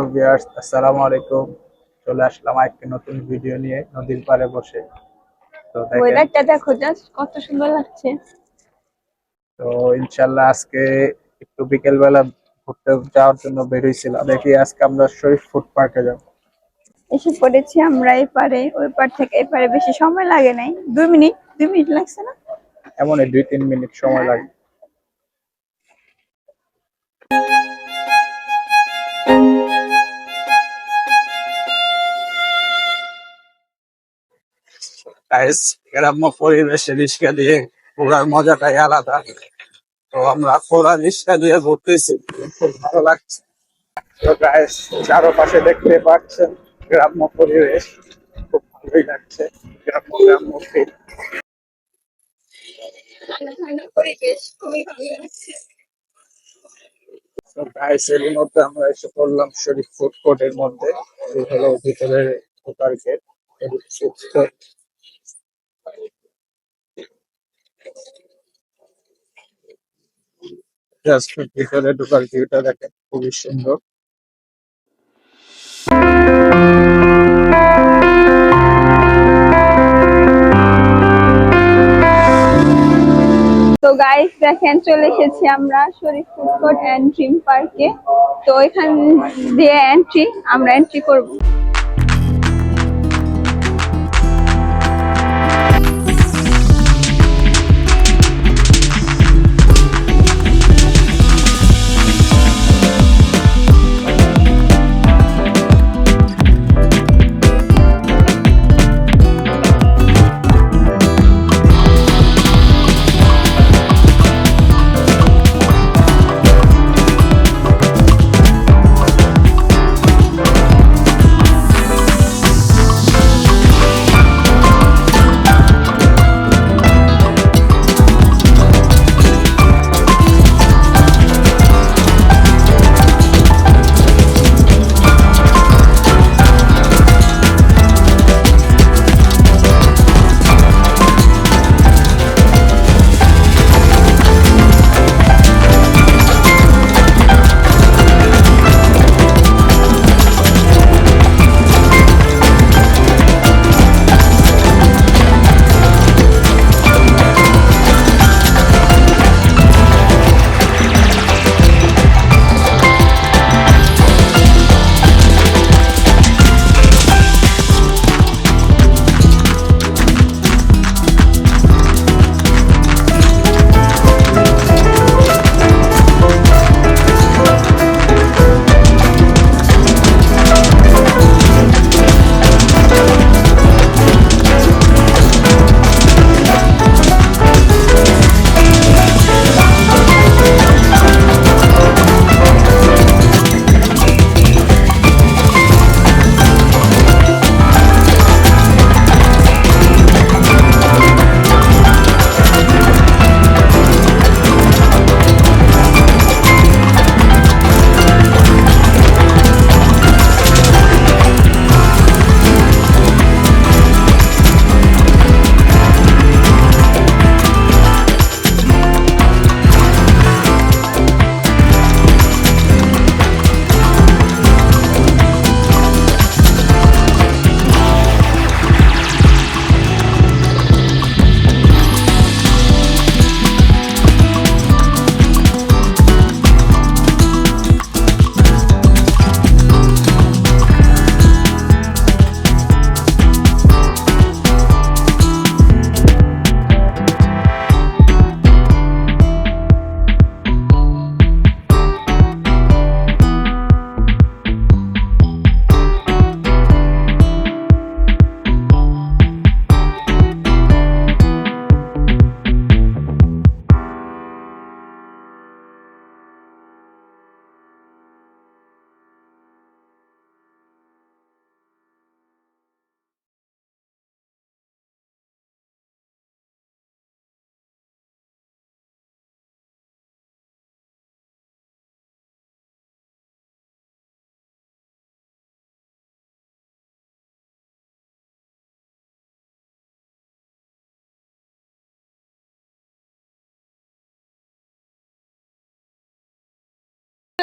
Hello viewers আসসালামু আলাইকুম। চলে আসলাম একটি নতুন ভিডিও নিয়ে নদীর পাড়ে বসে। তো ওয়েদারটা দেখো জাস্ট কত সুন্দর লাগছে। তো ইনশাল্লাহ আজকে একটু বিকেল বেলা ঘুরতে যাওয়ার জন্য বেরিয়েছিলাম দেখি আজকে আমরা শরীফ ফুড পার্কে যাব। এসে পড়েছি আমরা এই পারে ওই পার থেকে এই পারে বেশি সময় লাগে নাই। দুই মিনিট দুই মিনিট লাগছে না? এমনই দুই তিন মিনিট সময় লাগে। গাইস গ্রাম্য পরিবেশে রিক্সা দিয়ে ঘোরার মজাটাই আলাদা। তো আমরা খোলা রিক্সা দিয়ে ঘুরতেছি। খুব ভালো লাগছে। তো গাইস চারপাশে দেখতে পাচ্ছেন গ্রাম্য পরিবেশ। খুব ভালোই লাগছে গ্রাম্য গ্রাম্য feel। তো গাইস এর মধ্যে আমরা এসে পড়লাম শরীফ ফুড কোর্টের মধ্যে। হলো ভিতরে ঢোকার গেট জাস্ট ভিতরে ঢোকার ভিউটা দেখেন, খুবই সুন্দর। তো গাইস দেখেন, চলে এসেছি আমরা Sharif food court and dream পার্কে। তো এখান দিয়ে এন্ট্রি আমরা এন্ট্রি করব। Bye.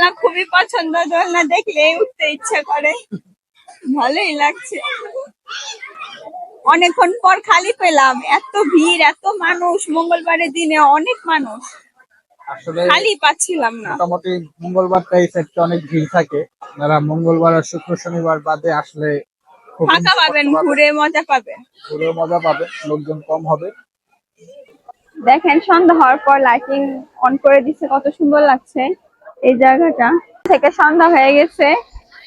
দোলনা খুবই পছন্দ দোলনা দেখলেই উঠতে ইচ্ছা করে। ভালোই লাগছে। অনেকক্ষণ পর খালি পেলাম। এত ভিড় এত মানুষ মঙ্গলবারের দিনে অনেক মানুষ। আসলে খালি পাচ্ছিলাম না। মোটামুটি মঙ্গলবারটা এই সাইডটা অনেক ভিড় থাকে। যারা মঙ্গলবার আর শুক্র শনিবার বাদে আসলে ফাঁকা পাবেন ঘুরে মজা পাবেন ঘুরে মজা পাবে লোকজন কম হবে। দেখেন সন্ধ্যা হওয়ার পর লাইটিং অন করে দিচ্ছে কত সুন্দর লাগছে। এই জায়গাটা। থেকে সন্ধ্যা হয়ে গেছে।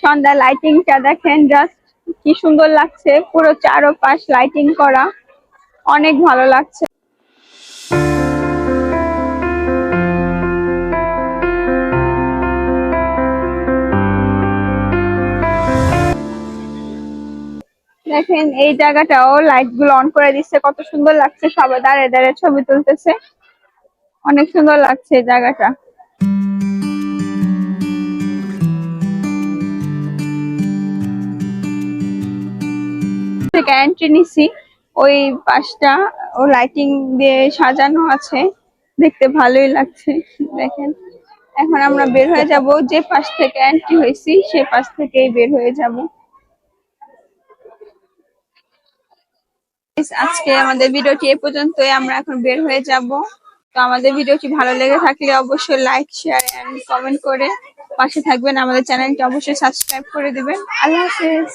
সন্ধ্যা লাইটিংটা দেখেন জাস্ট কি সুন্দর লাগছে। পুরো চারোপাশ লাইটিং করা। অনেক ভালো লাগছে। দেখেন, এই জায়গাটাও লাইটগুলো অন করে দিচ্ছে। কত সুন্দর লাগছে। সবাই দাঁড়িয়ে দাঁড়িয়ে ছবি তুলতেছে। অনেক সুন্দর লাগছে এই জায়গাটা। থেকে এন্ট্রি নিছি। ওই পাশটা, ও লাইটিং দিয়ে সাজানো আছে। দেখতে ভালোই লাগছে, দেখেন। এখন আমরা বের হয়ে যাব, যে পাশ থেকে এন্ট্রি হয়েছি, সে পাশ থেকেই বের হয়ে যাব। আজকে আমাদের ভিডিওটি এ পর্যন্তই, আমরা এখন বের হয়ে যাব। তো আমাদের ভিডিওটি ভালো লেগে থাকলে অবশ্যই লাইক শেয়ার এন্ড কমেন্ট করে পাশে থাকবেন। আমাদের চ্যানেলটি অবশ্যই সাবস্ক্রাইব করে দিবেন। আল্লাহ হাফেজ।